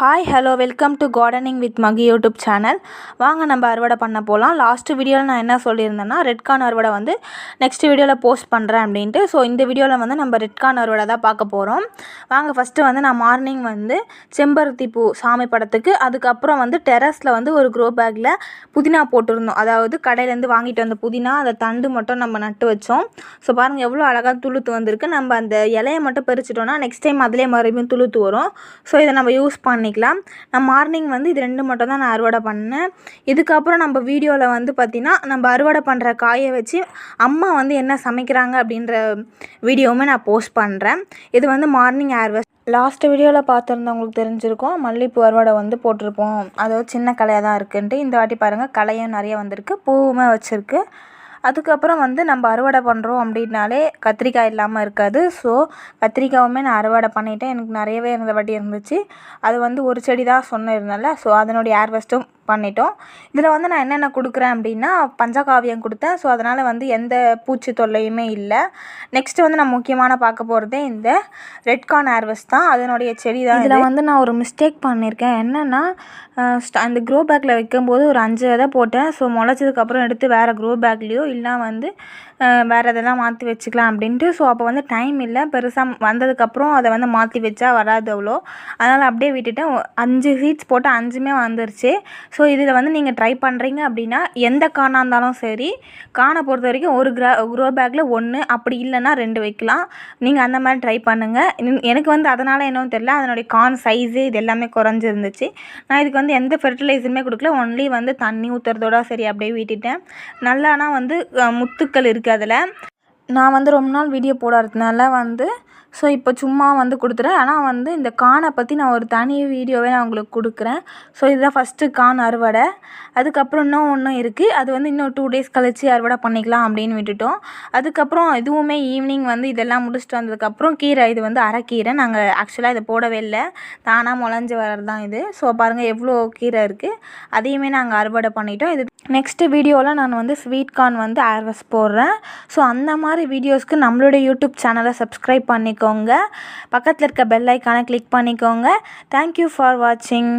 Hi hello welcome to gardening with Magi YouTube channel வாங்க நம்ம அறுவடை பண்ண போகலாம் லாஸ்ட்டு வீடியோவில் நான் என்ன சொல்லியிருந்தேன்னா ரெட் கார்ன் அறுவடை வந்து நெக்ஸ்ட் வீடியோவில் போஸ்ட் பண்ணுறேன் அப்படின்ட்டு. ஸோ இந்த வீடியோவில் வந்து நம்ம ரெட் கார்ன் அறுவடை தான் பார்க்க போகிறோம் வாங்க ஃபஸ்ட்டு வந்து நான் மார்னிங் வந்து செம்பருத்தி பூ சாமி படத்துக்கு அதுக்கப்புறம் வந்து டெரஸில் வந்து ஒரு க்ரோ பேக்கில் புதினா போட்டிருந்தோம். அதாவது கடையிலேருந்து வாங்கிட்டு வந்த புதினா அதை தண்டு மட்டும் நம்ம நட்டு வச்சோம். ஸோ பாருங்கள் எவ்வளோ அழகாக துளுத்து வந்திருக்கு. நம்ம அந்த இலையை மட்டும் பறிச்சிட்டோன்னா நெக்ஸ்ட் டைம் அதிலே மறுபடியும் துளுத்து வரும். ஸோ இதை நம்ம யூஸ் பண்ணிக்கலாம். நான் மார்னிங் வந்து இது ரெண்டு மட்டும் தான் நான் அறுவடை பண்ணேன். இதுக்கப்புறம் நம்ம வீடியோவில் வந்து பார்த்திங்கன்னா நம்ம அறுவடை பண்ணுற காயை வச்சு அம்மா வந்து என்ன சமைக்கிறாங்க அப்படின்ற வீடியோவுமே நான் போஸ்ட் பண்ணுறேன் இது வந்து மார்னிங் ஏர்வெஸ் லாஸ்ட் வீடியோவில் பார்த்துருந்தவங்களுக்கு தெரிஞ்சிருக்கும். மல்லிப்பூ அறுவடை வந்து போட்டிருப்போம். அதாவது சின்ன கலையாக தான் இருக்குன்ட்டு. இந்த வாட்டி பாருங்கள் கலையும் நிறைய வந்திருக்கு. பூவுமே வச்சுருக்கு. அதுக்கப்புறம் வந்து நம்ம அறுவடை பண்ணுறோம் அப்படின்னாலே கத்திரிக்காய் இல்லாமல் இருக்காது. ஸோ கத்திரிக்காயுமே நான் அறுவடை பண்ணிவிட்டேன் எனக்கு நிறையவே இருந்த வாட்டி இருந்துச்சு. அது வந்து ஒரு செடி தான் சொன்னிருந்தேன்ல ஸோ அதனுடைய ஹேர்வெஸ்ட்டும் பண்ணிட்டோம். இதில் வந்து நான் என்னென்ன கொடுக்குறேன் அப்படின்னா பஞ்சகாவியம் கொடுத்தேன். ஸோ அதனால் வந்து எந்த பூச்சி தொல்லையுமே இல்லை. நெக்ஸ்ட்டு வந்து நான் முக்கியமான பார்க்க போகிறதே இந்த ரெட் கார்ன் ஹேர்வெஸ் தான். அதனுடைய செடி தான் இதில் வந்து நான் ஒரு மிஸ்டேக் பண்ணியிருக்கேன் என்னென்னா அந்த க்ரோ பேக்கில் வைக்கும்போது ஒரு அஞ்சு விதை போட்டேன். ஸோ முளைச்சதுக்கப்புறம் எடுத்து வேறு க்ரோ பேக்லேயோ இல்லைனா வந்து வேறு எதனா மாற்றி வச்சுக்கலாம் அப்படின்ட்டு. ஸோ அப்போ வந்து டைம் இல்லை. பெருசாக வந்ததுக்கப்புறம் அதை வந்து மாற்றி வச்சா வராது அவ்வளோ அதனால் அப்படியே விட்டுட்டேன். அஞ்சு சீட்ஸ் போட்டு அஞ்சுமே வந்துருச்சு. ஸோ ஸோ இதில் வந்து நீங்கள் ட்ரை பண்ணுறீங்க அப்படின்னா எந்த கானாக இருந்தாலும் சரி கானை பொறுத்த வரைக்கும் ஒரு க்ரா க்ரோ பேக்கில் ஒன்று அப்படி இல்லைன்னா ரெண்டு வைக்கலாம். நீங்கள் அந்த மாதிரி ட்ரை பண்ணுங்கள் எனக்கு வந்து அதனால் என்னன்னு தெரில அதனுடைய கான் சைஸு இது எல்லாமே குறைஞ்சிருந்துச்சு. நான் இதுக்கு வந்து எந்த ஃபெர்டிலைசருமே கொடுக்கல ஒன்லி வந்து தண்ணி ஊற்றுறதோட சரி அப்படியே வீட்டிட்டேன். நல்லானா வந்து முத்துக்கள் இருக்குது அதில். நான் வந்து ரொம்ப நாள் வீடியோ போடாததுனால வந்து ஸோ இப்போ சும்மா வந்து கொடுத்துறேன். ஆனால் வந்து இந்த கானை பற்றி நான் ஒரு தனி வீடியோவே நான் உங்களுக்கு கொடுக்குறேன். ஸோ இதுதான் ஃபஸ்ட்டு கான் அறுவடை. அதுக்கப்புறம் இன்னும் ஒன்றும் இருக்குது அது வந்து இன்னும் டூ டேஸ் கழித்து அறுவடை பண்ணிக்கலாம் அப்படின்னு விட்டுட்டோம். அதுக்கப்புறம் இதுவுமே ஈவினிங் வந்து இதெல்லாம் முடிச்சுட்டு வந்ததுக்கப்புறம் கீரை இது வந்து அரைக்கீரை நாங்கள் ஆக்சுவலாக இதை போடவே இல்லை. தானாக முளைஞ்சி வர்றது தான் இது. ஸோ பாருங்கள் எவ்வளோ கீரை இருக்குது அதையுமே நாங்கள் அறுவடை பண்ணிட்டோம். இது நெக்ஸ்ட்டு வீடியோவில் நான் வந்து ஸ்வீட் கார்ன் வந்து ஆர்வஸ் போடுறேன். ஸோ அந்த மாதிரி வீடியோஸ்க்கு நம்மளுடைய யூடியூப் சேனலை சப்ஸ்கிரைப் பண்ணிக்கோங்க. பக்கத்தில் இருக்க பெல் ஐக்கானை கிளிக் பண்ணிக்கோங்க. தேங்க்யூ ஃபார் வாட்சிங்